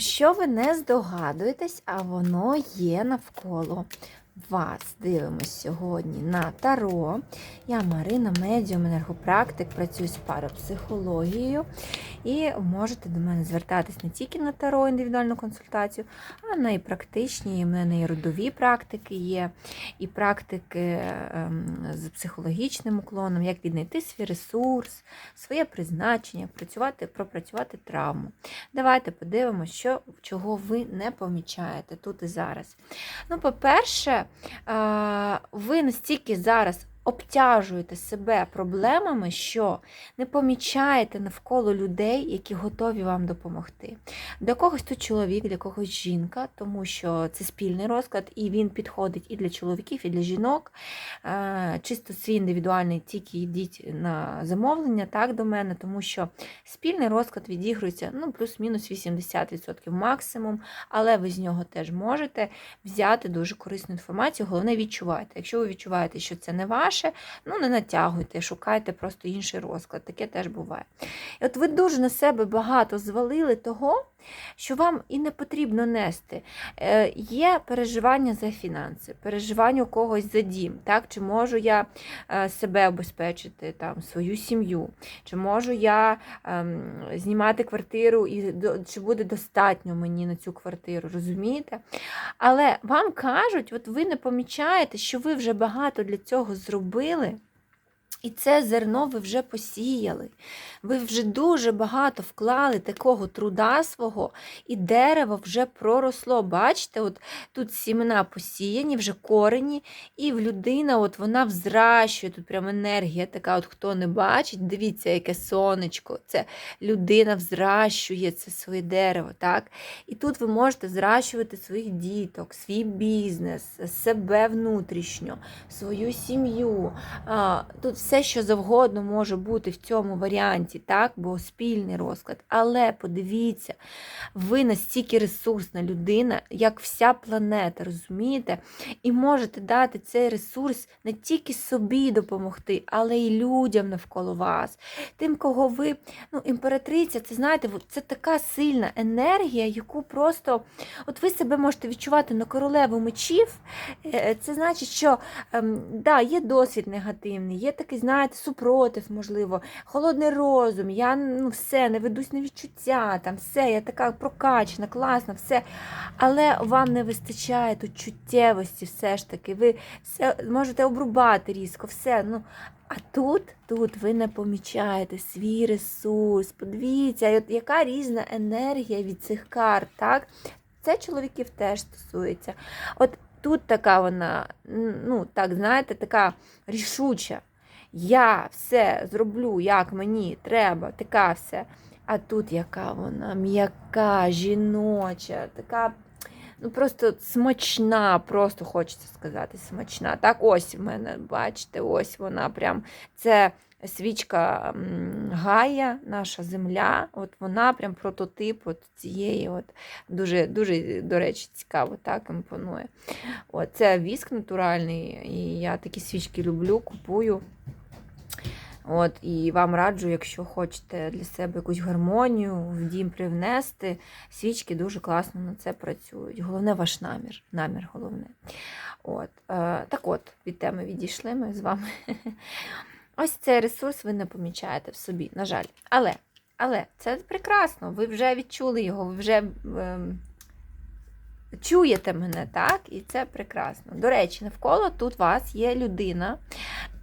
Що ви не здогадуєтесь, а воно є навколо вас. Дивимось сьогодні на Таро. Я Марина, медіум, енергопрактик, працюю з парапсихологією. І можете до мене звертатись не тільки на Таро індивідуальну консультацію, а на і практичні. У мене і родові практики є, і практики ем, з психологічним уклоном, як віднайти свій ресурс, своє призначення, працювати, пропрацювати травму. Давайте подивимося, що, чого ви не помічаєте тут і зараз. Ну, по-перше, ви настільки зараз обтяжуєте себе проблемами, що не помічаєте навколо людей, які готові вам допомогти. Для когось тут чоловік, для когось жінка, тому що це спільний розклад, і він підходить і для чоловіків, і для жінок. Е, Чисто свій індивідуальний, тільки йдіть на замовлення так, до мене, тому що спільний розклад відігрується ну, плюс-мінус 80% максимум, але ви з нього теж можете взяти дуже корисну інформацію. Головне, відчувайте. Якщо ви відчуваєте, що це не ваше, ну не натягуйте, шукайте просто інший розклад. Таке теж буває. І от ви дуже на себе багато звалили того, що вам і не потрібно нести. Е, Є переживання за фінанси, переживання у когось за дім. Так? Чи можу я е, себе обезпечити, там, свою сім'ю, чи можу я ем, знімати квартиру, і чи буде достатньо мені на цю квартиру, розумієте? Але вам кажуть, от ви не помічаєте, що ви вже багато для цього зробили зробили, і це зерно ви вже посіяли. Ви вже дуже багато вклали такого труда свого, і дерево вже проросло. Бачите, от тут сімена посіяні, вже корені, і в людина от вона взращує. Тут прям енергія така, от хто не бачить, дивіться, яке сонечко. Це людина взращує це своє дерево. так? І тут ви можете зращувати своїх діток, свій бізнес, себе внутрішньо, свою сім'ю. Тут все, що завгодно може бути в цьому варіанті, так, бо спільний розклад. Але подивіться, ви настільки ресурсна людина, як вся планета, розумієте? І можете дати цей ресурс не тільки собі допомогти, але й людям навколо вас. Тим, кого ви, ну, імператриця, це знаєте, це така сильна енергія, яку просто от ви себе можете відчувати на королеву мечів. Е, Це значить, що ем, да, є досвід негативний, є такий, знаєте, супротив, можливо, холодний розум, я ну, все, не ведусь на відчуття, там все, я така прокачана, класна, все. Але вам не вистачає тут чуттєвості, все ж таки. Ви все можете обрубати різко, все. ну, а тут, тут ви не помічаєте свій ресурс. Подивіться, яка різна енергія від цих карт, так? Це чоловіків теж стосується. От тут така вона, ну так, знаєте, така рішуча. Я все зроблю, як мені треба, така все. А тут яка вона м'яка, жіноча, така ну просто смачна, просто хочеться сказати, смачна. Так, ось в мене, бачите, ось вона прям це свічка Гая, наша земля. От вона прям прототип от цієї, от дуже, дуже, до речі, цікаво, так імпонує. От, це віск натуральний, і я такі свічки люблю, купую. От, І вам раджу, якщо хочете для себе якусь гармонію в дім привнести, свічки дуже класно на це працюють. Головне ваш намір. Намір головне. От, е, так от, від теми відійшли ми з вами. Ось цей ресурс ви не помічаєте в собі, на жаль. Але, але це прекрасно, ви вже відчули його, ви вже. Е, Чуєте мене, так? І це прекрасно. До речі, навколо тут вас є людина,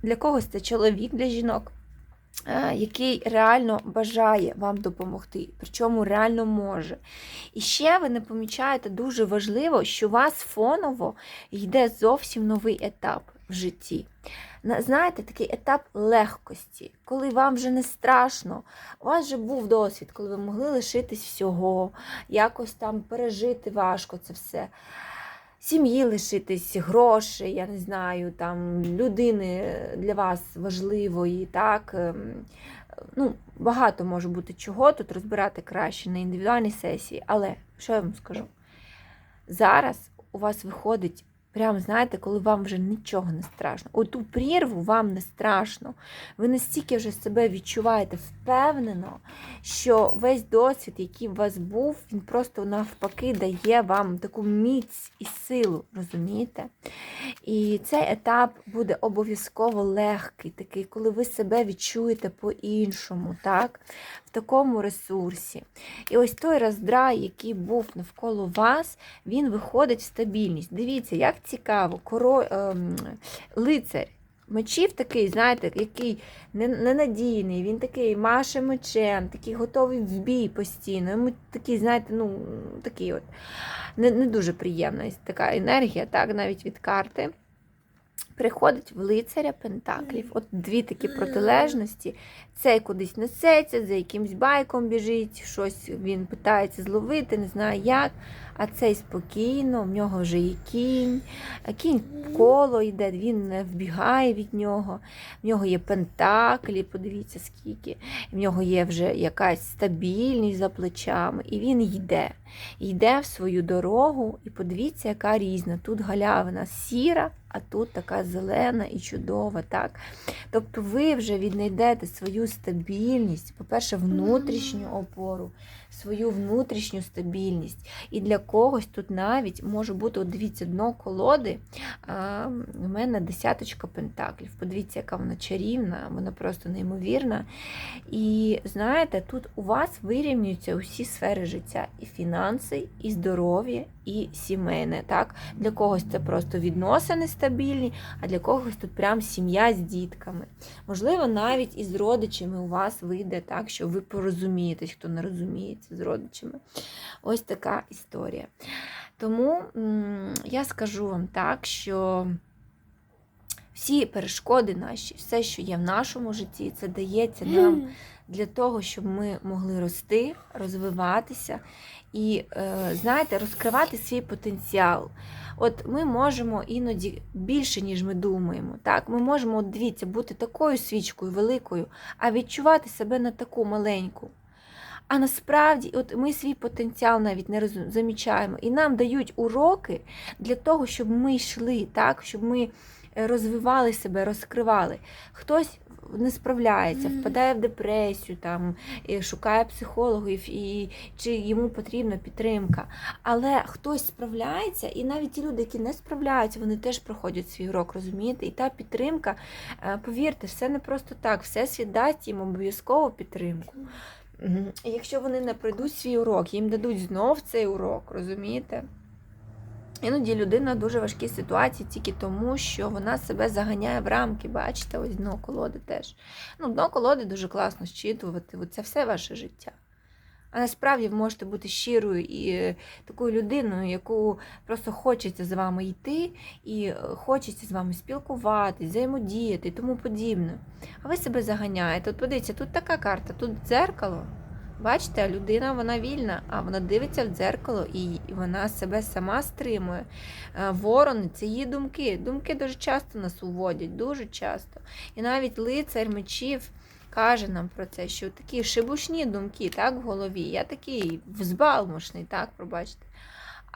для когось це чоловік, для жінок, е, який реально бажає вам допомогти, причому реально може. І ще ви не помічаєте дуже важливо, що у вас фоново йде зовсім новий етап в житті. На- Знаєте, такий етап легкості, коли вам вже не страшно. У вас вже був досвід, коли ви могли лишитись всього, якось там пережити важко це все. Сім'ї лишитись, грошей, я не знаю, там людини для вас важливої, так. ем, Ну, багато може бути чого тут розбирати краще на індивідуальній сесії. Але що я вам скажу? Зараз у вас виходить Прям, знаєте, коли вам вже нічого не страшно. Оту прірву вам не страшно. Ви настільки вже себе відчуваєте впевнено, що весь досвід, який у вас був, він просто навпаки дає вам таку міць і силу, розумієте? І цей етап буде обов'язково легкий, такий, коли ви себе відчуєте по-іншому, так? Такому ресурсі. І ось той роздрай, який був навколо вас, він виходить в стабільність. Дивіться, як цікаво, коро... ем, лицар. Мечів такий, знаєте, який ненадійний, він такий маше мечем, такий готовий в бій постійно. Йому такий, знаєте, ну, такий от не не дуже приємна така енергія, так, навіть від карти. Приходить в лицаря Пентаклів. От дві такі протилежності. Цей кудись несеться, за якимсь байком біжить, щось він питається зловити, не знає як. А цей спокійно, в нього вже є кінь, кінь коло йде, він не вбігає від нього, в нього є пентаклі, подивіться, скільки, в нього є вже якась стабільність за плечами, і він йде. Йде в свою дорогу, і подивіться, яка різна. Тут галявина сіра, а тут така зелена і чудова. так? Тобто ви вже віднайдете свою стабільність, по-перше, внутрішню опору, свою внутрішню стабільність. І для когось тут навіть може бути, от дивіться, дно колоди. А, У мене десяточка пентаклів. Подивіться, яка вона чарівна, вона просто неймовірна. І знаєте, тут у вас вирівнюються усі сфери життя: і фінанси, і здоров'я, і сімейне. Так? Для когось це просто відносини стабільні, а для когось тут прям сім'я з дітками. Можливо, навіть із родичами у вас вийде так, що ви порозумієтесь, хто не розуміється з родичами. Ось така історія. Тому я скажу вам так, що. Всі перешкоди наші, все, що є в нашому житті, це дається нам для того, щоб ми могли рости, розвиватися і, е, знаєте, розкривати свій потенціал. От ми можемо іноді більше, ніж ми думаємо. Так? Ми можемо, от дивіться, бути такою свічкою великою, а відчувати себе на таку маленьку. А насправді, от ми свій потенціал навіть не замічаємо. І нам дають уроки для того, щоб ми йшли, так? щоб ми е, розвивали себе, розкривали. Хтось не справляється, впадає в депресію, там, шукає психологів, і, чи йому потрібна підтримка. Але хтось справляється, і навіть ті люди, які не справляються, вони теж проходять свій урок, розумієте? І та підтримка, е, повірте, все не просто так, все дасть їм обов'язково підтримку. І Якщо вони не пройдуть свій урок, їм дадуть знов цей урок, розумієте? Іноді людина в дуже важкій ситуації тільки тому, що вона себе заганяє в рамки. Бачите, ось дно колоди теж. Ну, Дно колоди дуже класно щитувати. Це все ваше життя. А насправді ви можете бути щирою і е, такою людиною, яку просто хочеться з вами йти, і е, хочеться з вами спілкуватись, взаємодіяти і тому подібне. А ви себе заганяєте. От подивіться, тут така карта, тут дзеркало. Бачите, людина вона вільна, а вона дивиться в дзеркало і вона себе сама стримує. Е, ворони це її думки. Думки дуже часто нас уводять, дуже часто. І навіть лицар мечів каже нам про це, що такі шибушні думки так, в голові. Я такий взбалмошний, так, пробачте.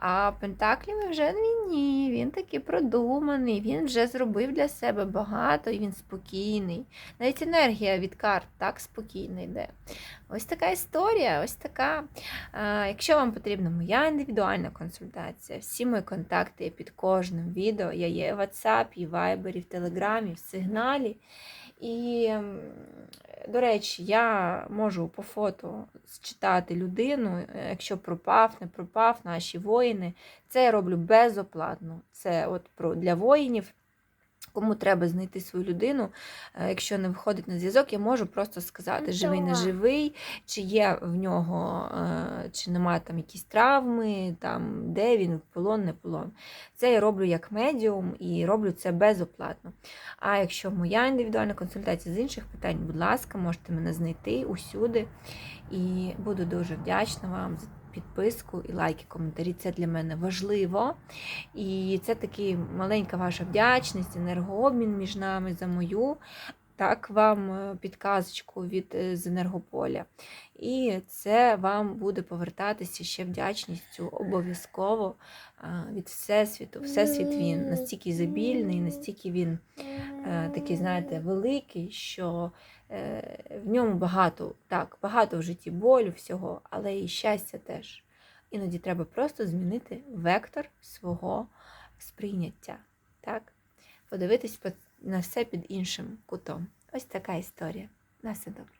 А Пентаклі вже ні, він такий продуманий, він вже зробив для себе багато і він спокійний. Навіть енергія від карт так спокійно йде. Ось така історія, ось така. Якщо вам потрібна моя індивідуальна консультація, всі мої контакти є під кожним відео. Я є в WhatsApp, і Viber, і в Telegram, і в сигналі. І, до речі, я можу по фото зчитати людину, е, якщо пропав, не пропав, наші воїни. Це я роблю безоплатно. Це от про для воїнів. Кому треба знайти свою людину, е, якщо не виходить на зв'язок, я можу просто сказати, живий, не живий, чи є в нього, е, чи немає там якісь травми, там, де він, полон, не полон. Це я роблю як медіум і роблю це безоплатно. А якщо моя індивідуальна консультація з інших питань, будь ласка, можете мене знайти усюди. І буду дуже вдячна вам за підписку і лайки, коментарі. Це для мене важливо. І це така маленька ваша вдячність, енергообмін між нами за мою так вам е, підказочку від е, з енергополя. І це вам буде повертатися ще вдячністю обов'язково від Всесвіту. Всесвіт він настільки ізобільний, настільки він е, такий, знаєте, великий, що е, в ньому багато, так, багато в житті болю всього, але і щастя теж. Іноді треба просто змінити вектор свого сприйняття. Так? Подивитись по- на все під іншим кутом. Ось така історія. На все добре.